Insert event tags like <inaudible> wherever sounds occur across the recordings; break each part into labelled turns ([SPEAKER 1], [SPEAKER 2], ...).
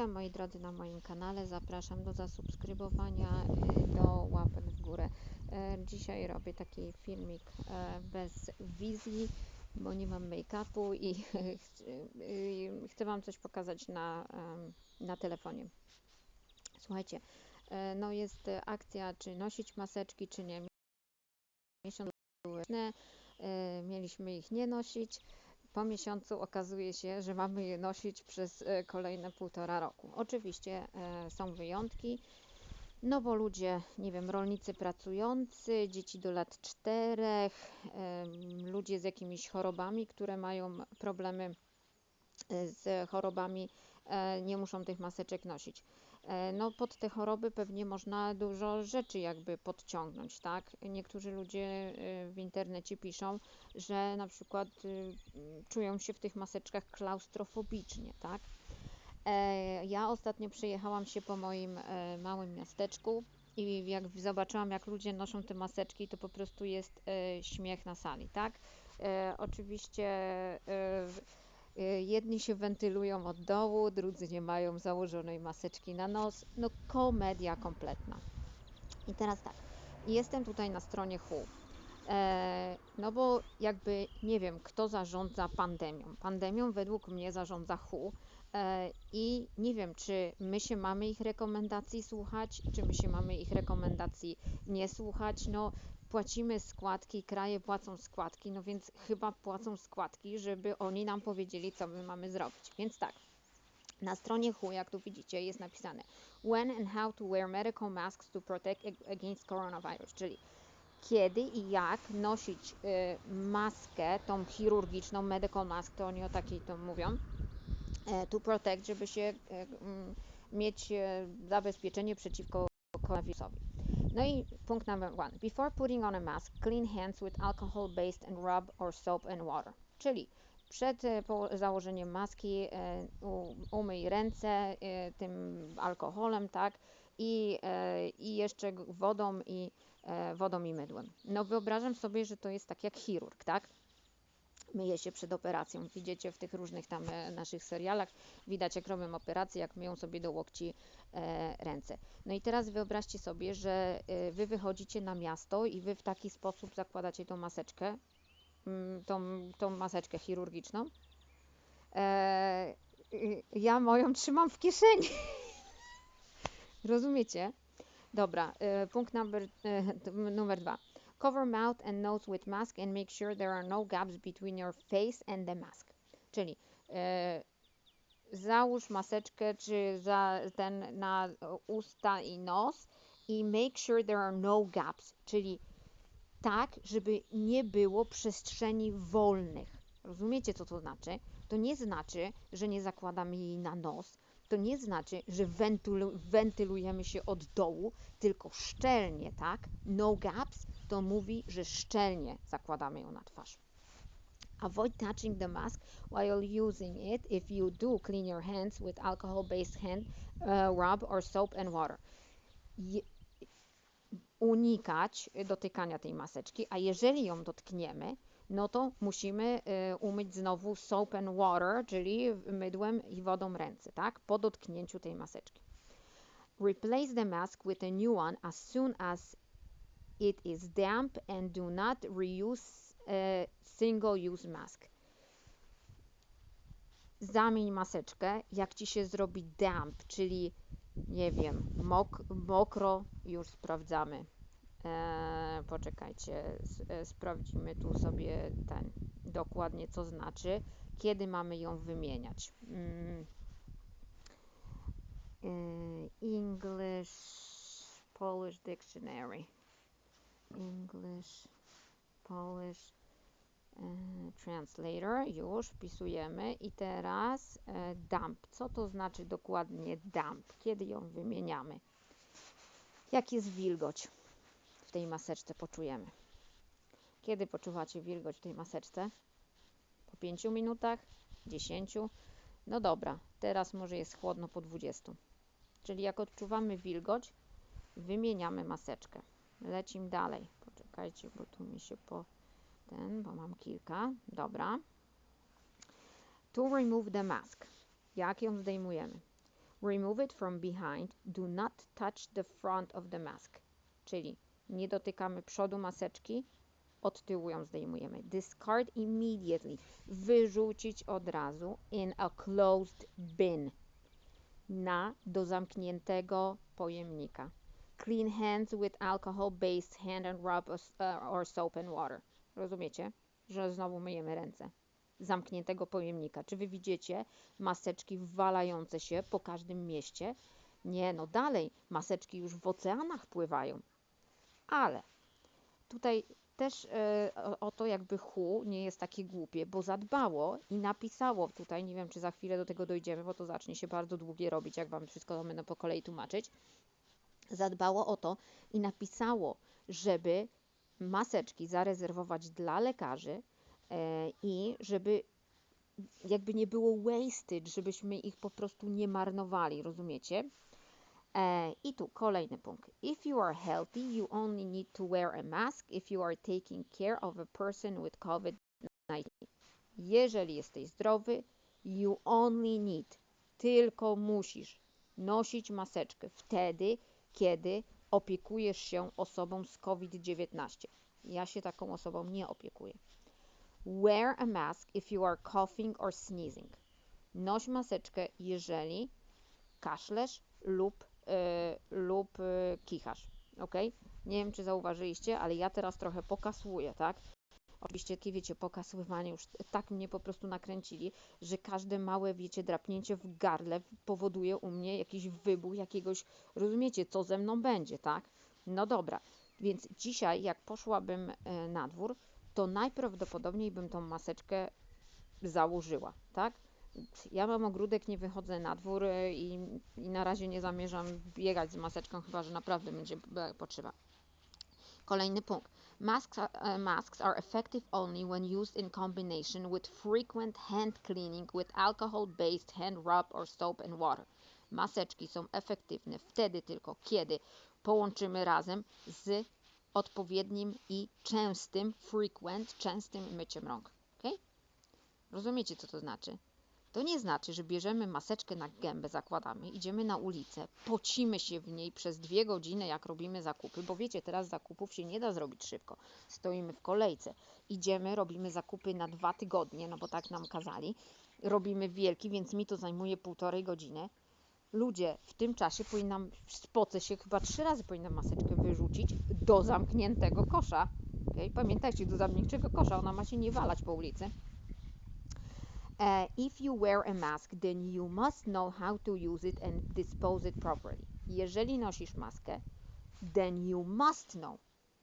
[SPEAKER 1] Witam moi drodzy na moim kanale. Zapraszam do zasubskrybowania, y, do łapek w górę. E, Dzisiaj robię taki filmik e, bez wizji, bo nie mam make-upu i <laughs> ch- y, chcę Wam coś pokazać na, na telefonie. Słuchajcie, no jest akcja, czy nosić maseczki, czy nie. Miesiąc mieliśmy ich nie nosić. Po miesiącu okazuje się, że mamy je nosić przez e, kolejne półtora roku. Oczywiście e, są wyjątki, no bo ludzie, nie wiem, rolnicy pracujący, dzieci do lat czterech, ludzie z jakimiś chorobami, które mają problemy e, z chorobami, nie muszą tych maseczek nosić. E, No, pod te choroby pewnie można dużo rzeczy jakby podciągnąć, tak? Niektórzy ludzie e, w internecie piszą, że na przykład y, czują się w tych maseczkach klaustrofobicznie, tak? E, Ja ostatnio przejechałam się po moim małym miasteczku i jak zobaczyłam, jak ludzie noszą te maseczki, to po prostu jest śmiech na sali, tak? Oczywiście Jedni się wentylują od dołu, drudzy nie mają założonej maseczki na nos. No komedia kompletna. I teraz tak, jestem tutaj na stronie WHO. E, no bo jakby nie wiem, kto zarządza pandemią. Pandemią według mnie zarządza WHO. E, I nie wiem, czy my się mamy ich rekomendacji słuchać, czy my się mamy ich rekomendacji nie słuchać. No, płacimy składki, kraje płacą składki, no więc chyba płacą składki, żeby oni nam powiedzieli, co my mamy zrobić. Więc tak, na stronie WHO, jak tu widzicie, jest napisane When and how to wear medical masks to protect ag- against coronavirus, czyli kiedy i jak nosić y, maskę, tą chirurgiczną, medical mask, to oni o takiej to mówią, e, to protect, żeby się e, mm, mieć zabezpieczenie przeciwko koronawirusowi. No i punkt number one. Before putting on a mask, clean hands with alcohol-based and rub or soap and water. Czyli przed e, założeniem maski e, umyj ręce e, tym alkoholem, tak? I, i jeszcze wodą i, wodą i mydłem. No wyobrażam sobie, że to jest tak jak chirurg, tak? Myje się przed operacją. Widzicie w tych różnych tam e, naszych serialach, widać jak robią operacje, jak myją sobie do łokci e, ręce. No i teraz wyobraźcie sobie, że e, wy wychodzicie na miasto i wy w taki sposób zakładacie tą maseczkę, mm, tą, tą maseczkę chirurgiczną. E, ja moją trzymam w kieszeni. <laughs> Rozumiecie? Dobra, e, punkt number, numer dwa. Cover mouth and nose with mask and make sure there are no gaps between your face and the mask. Czyli e, załóż maseczkę czy za ten na usta i nos i make sure there are no gaps, czyli tak, żeby nie było przestrzeni wolnych. Rozumiecie, co to znaczy? To nie znaczy, że nie zakładamy jej na nos, to nie znaczy, że wentylu- wentylujemy się od dołu, tylko szczelnie, tak? No gaps to mówi, że szczelnie zakładamy ją na twarz. Avoid touching the mask while using it if you do clean your hands with alcohol-based hand uh, rub or soap and water. Je- unikać dotykania tej maseczki, a jeżeli ją dotkniemy, no to musimy y, umyć znowu soap and water, czyli mydłem i wodą ręce, tak? Po dotknięciu tej maseczki. Replace the mask with a new one as soon as it is damp and do not reuse a single-use mask. Zamień maseczkę, jak ci się zrobi damp, czyli nie wiem, mok mokro, już sprawdzamy. Eee, poczekajcie, e, sprawdzimy tu sobie ten dokładnie, co znaczy, kiedy mamy ją wymieniać. Mm. Eee, English, Polish Dictionary. English, Polish e, Translator. Już wpisujemy. I teraz e, dump. Co to znaczy dokładnie dump? Kiedy ją wymieniamy? Jak jest wilgoć w tej maseczce poczujemy? Kiedy poczuwacie wilgoć w tej maseczce? Po 5 minutach? 10? No dobra, teraz może jest chłodno po 20. Czyli jak odczuwamy wilgoć, wymieniamy maseczkę. Lecimy dalej. Poczekajcie, bo tu mi się po ten, bo mam kilka. Dobra. To remove the mask. Jak ją zdejmujemy? Remove it from behind. Do not touch the front of the mask. Czyli nie dotykamy przodu maseczki, od tyłu ją zdejmujemy. Discard immediately. Wyrzucić od razu in a closed bin. Na do zamkniętego pojemnika. Clean hands with alcohol-based hand and rub uh, or soap and water. Rozumiecie? Że znowu myjemy ręce. Zamkniętego pojemnika. Czy wy widzicie maseczki wwalające się po każdym mieście? Nie, no dalej. Maseczki już w oceanach pływają. Ale tutaj też e, o, o to jakby HU nie jest takie głupie, bo zadbało i napisało tutaj, nie wiem czy za chwilę do tego dojdziemy, bo to zacznie się bardzo długie robić, jak wam wszystko będę po kolei tłumaczyć. Zadbało o to i napisało, żeby maseczki zarezerwować dla lekarzy e, i żeby jakby nie było wasted, żebyśmy ich po prostu nie marnowali, rozumiecie? E, I tu kolejny punkt. If you are healthy, you only need to wear a mask if you are taking care of a person with COVID-19. Jeżeli jesteś zdrowy, you only need, tylko musisz nosić maseczkę wtedy, kiedy opiekujesz się osobą z COVID-19. Ja się taką osobą nie opiekuję. Wear a mask if you are coughing or sneezing. Noś maseczkę, jeżeli kaszlesz lub, lub e, kichasz. Ok? Nie wiem, czy zauważyliście, ale ja teraz trochę pokasuję, tak? Oczywiście, takie wiecie, pokasływanie już tak mnie po prostu nakręcili, że każde małe, wiecie, drapnięcie w gardle powoduje u mnie jakiś wybuch jakiegoś, rozumiecie, co ze mną będzie, tak? No dobra, więc dzisiaj, jak poszłabym e, na dwór, to najprawdopodobniej bym tą maseczkę założyła, tak? Ja mam ogródek, nie wychodzę na dwór e, i, i na razie nie zamierzam biegać z maseczką, chyba że naprawdę będzie potrzeba. Kolejny punkt. Masks uh, masks are effective only when used in combination with frequent hand cleaning with alcohol-based hand rub or soap and water. Maseczki są efektywne wtedy tylko, kiedy połączymy razem z odpowiednim i częstym, frequent, częstym myciem rąk. ok? Rozumiecie, co to znaczy? To nie znaczy, że bierzemy maseczkę na gębę, zakładamy, idziemy na ulicę, pocimy się w niej przez dwie godziny, jak robimy zakupy, bo wiecie, teraz zakupów się nie da zrobić szybko. Stoimy w kolejce, idziemy, robimy zakupy na dwa tygodnie, no bo tak nam kazali. Robimy wielki, więc mi to zajmuje półtorej godziny. Ludzie, w tym czasie powinnam, spocę się, chyba trzy razy powinnam maseczkę wyrzucić do zamkniętego kosza. Okay? Pamiętajcie, do zamkniętego kosza, ona ma się nie walać po ulicy. Uh, if you wear a mask, then you must know how to use it and dispose it properly. Jeżeli nosisz maskę, then you must know.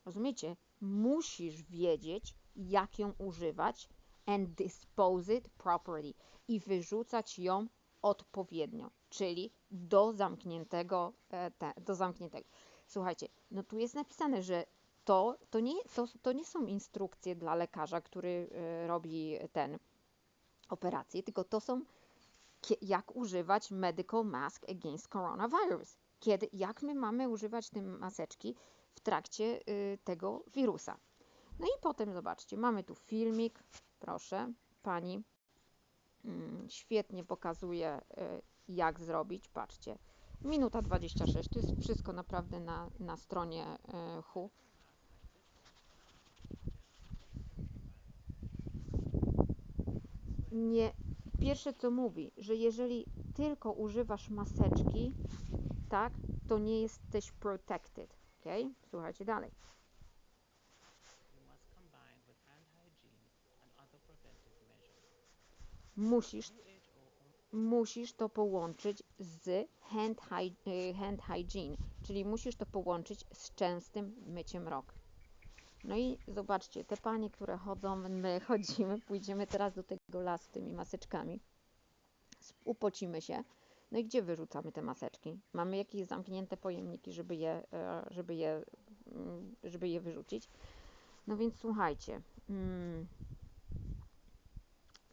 [SPEAKER 1] Rozumiecie? Musisz wiedzieć, jak ją używać and dispose it properly i wyrzucać ją odpowiednio, czyli do zamkniętego, e, te, do zamkniętego. Słuchajcie, no tu jest napisane, że to, to, nie, to, to nie są instrukcje dla lekarza, który e, robi ten operacje, tylko to są jak używać medical mask against coronavirus. Kiedy, jak my mamy używać tej maseczki w trakcie y, tego wirusa. No i potem zobaczcie, mamy tu filmik, proszę, pani mm, świetnie pokazuje y, jak zrobić, patrzcie. Minuta 26, to jest wszystko naprawdę na, na stronie y, HU. Nie, pierwsze co mówi, że jeżeli tylko używasz maseczki, tak, to nie jesteś protected. Ok? Słuchajcie dalej. Musisz, musisz to połączyć z hand, hy, y, hand hygiene, czyli musisz to połączyć z częstym myciem rąk. No i zobaczcie, te panie, które chodzą, my <laughs> chodzimy, pójdziemy teraz do tego lasu z tymi maseczkami, upocimy się. No i gdzie wyrzucamy te maseczki? Mamy jakieś zamknięte pojemniki, żeby je, e, żeby je, mm, żeby je wyrzucić. No więc słuchajcie. mm,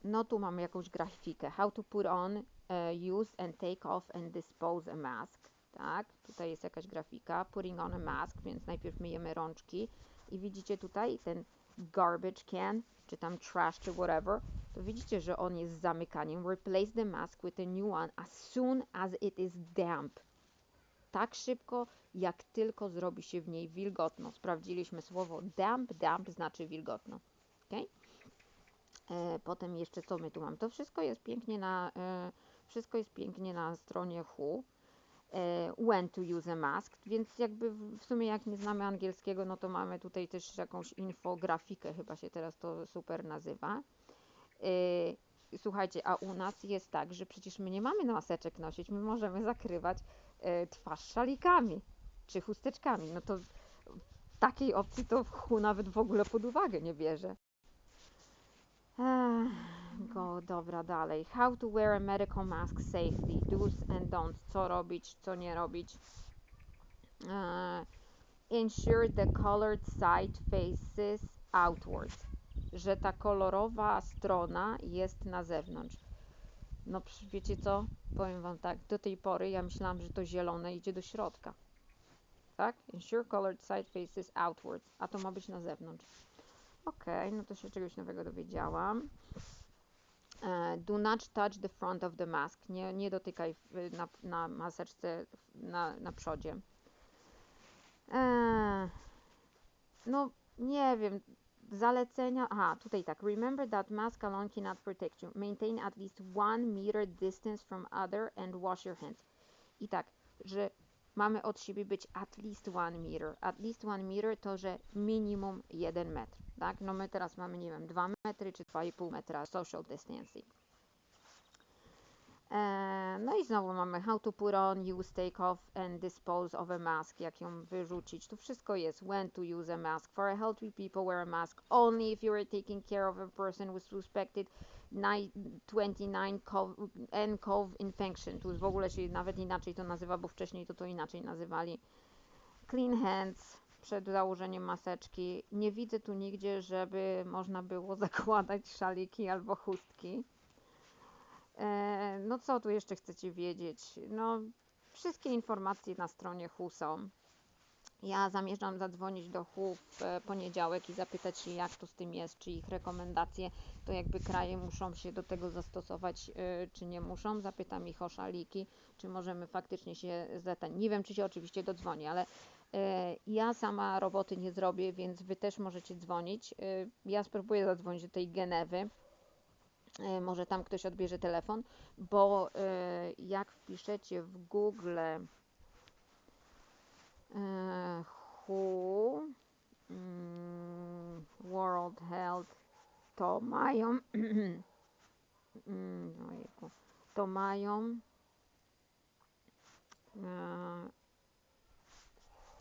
[SPEAKER 1] No tu mamy jakąś grafikę. How to put on, uh, use and take off and dispose a mask. Tak, tutaj jest jakaś grafika. Putting on a mask, więc najpierw myjemy rączki. I widzicie tutaj ten garbage can, czy tam trash, czy whatever. to widzicie, że on jest zamykaniem. Replace the mask with a new one as soon as it is damp. Tak szybko, jak tylko zrobi się w niej wilgotno. Sprawdziliśmy słowo damp. Damp znaczy wilgotno. Okay? E, potem jeszcze co my tu mamy? To wszystko jest pięknie na, e, wszystko jest pięknie na stronie Who. E, when to use a mask, więc jakby w sumie jak nie znamy angielskiego, no to mamy tutaj też jakąś infografikę, chyba się teraz to super nazywa. E, Słuchajcie, a u nas jest tak, że przecież my nie mamy maseczek nosić, my możemy zakrywać e, twarz szalikami czy chusteczkami. No to takiej opcji to Who nawet w ogóle pod uwagę nie bierze. Ech, Go, dobra, dalej. How to wear a medical mask safely. Do's and don'ts. Co robić, co nie robić. E, ensure the colored side faces outwards. Że ta kolorowa strona jest na zewnątrz. No wiecie co? Powiem wam tak, do tej pory ja myślałam, że to zielone idzie do środka. Tak? Ensure colored side faces outwards. A to ma być na zewnątrz. Okej, no to się czegoś nowego dowiedziałam. E, Do not touch the front of the mask. Nie, nie dotykaj na, na maseczce na, na przodzie. E, no, nie wiem. Zalecenia. Aha, tutaj tak. Remember that mask alone cannot protect you. Maintain at least one meter distance from other and wash your hands. I tak, że mamy od siebie być at least one meter. At least one meter to, że minimum jeden metr. Tak? No my teraz mamy, nie wiem, 2 metry czy 2,5 metra social distancing. E, No i znowu mamy how to put on, use, take off and dispose of a mask, jak ją wyrzucić. Tu wszystko jest. When to use a mask. For a healthy people wear a mask only if you are taking care of a person with suspected ni- 29 co- nCoV infection. Tu w ogóle się nawet inaczej to nazywa, bo wcześniej to to inaczej nazywali. Clean hands przed założeniem maseczki. Nie widzę tu nigdzie, żeby można było <laughs> zakładać szaliki albo chustki. E, no co tu jeszcze chcecie wiedzieć? No, wszystkie informacje na stronie HU są. Ja zamierzam zadzwonić do HU w e, poniedziałek i zapytać się, jak to z tym jest, czy ich rekomendacje, to jakby kraje muszą się do tego zastosować, e, czy nie muszą. Zapytam ich o szaliki, czy możemy faktycznie się zetań. Nie wiem, czy się oczywiście dodzwonię, ale ja sama roboty nie zrobię, więc wy też możecie dzwonić. E, Ja spróbuję zadzwonić do tej Genewy. E, Może tam ktoś odbierze telefon, bo e, jak wpiszecie w Google e, WHO mm, World Health, to mają <clears throat> mm, to mają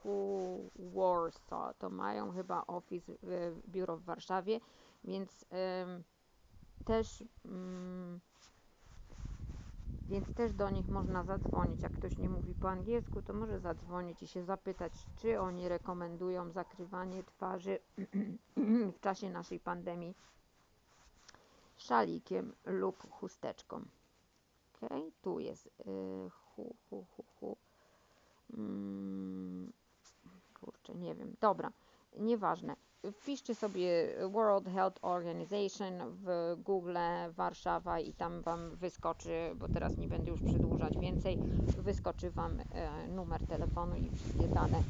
[SPEAKER 1] WHO Warsaw, to mają chyba office, biuro w Warszawie, więc też mm, więc też do nich można zadzwonić. Jak ktoś nie mówi po angielsku, to może zadzwonić i się zapytać, czy oni rekomendują zakrywanie twarzy <clears throat> w czasie naszej pandemii szalikiem lub chusteczką. Ok, tu jest y, hu, hu. Mm, kurczę, nie wiem. Dobra, nieważne. Wpiszcie sobie World Health Organization w Google Warszawa i tam Wam wyskoczy, bo teraz nie będę już przedłużać więcej, wyskoczy Wam e, numer telefonu i wszystkie dane.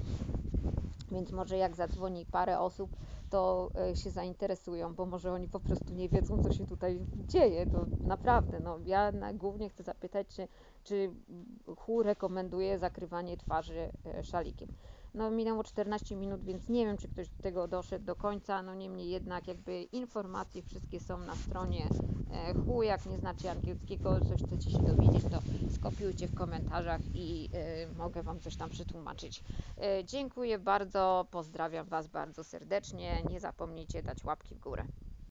[SPEAKER 1] Więc może jak zadzwoni parę osób, to e, się zainteresują, bo może oni po prostu nie wiedzą, co się tutaj dzieje. To naprawdę, no ja głównie chcę zapytać, czy, czy WHO rekomenduje zakrywanie twarzy e, szalikiem. No minęło 14 minut, więc nie wiem, czy ktoś do tego doszedł do końca. No niemniej jednak jakby informacje wszystkie są na stronie e, WHO. Jak nie znacie angielskiego, coś chcecie się dowiedzieć, to skopiujcie w komentarzach i e, mogę Wam coś tam przetłumaczyć. E, dziękuję bardzo, pozdrawiam Was bardzo serdecznie. Nie zapomnijcie dać łapki w górę.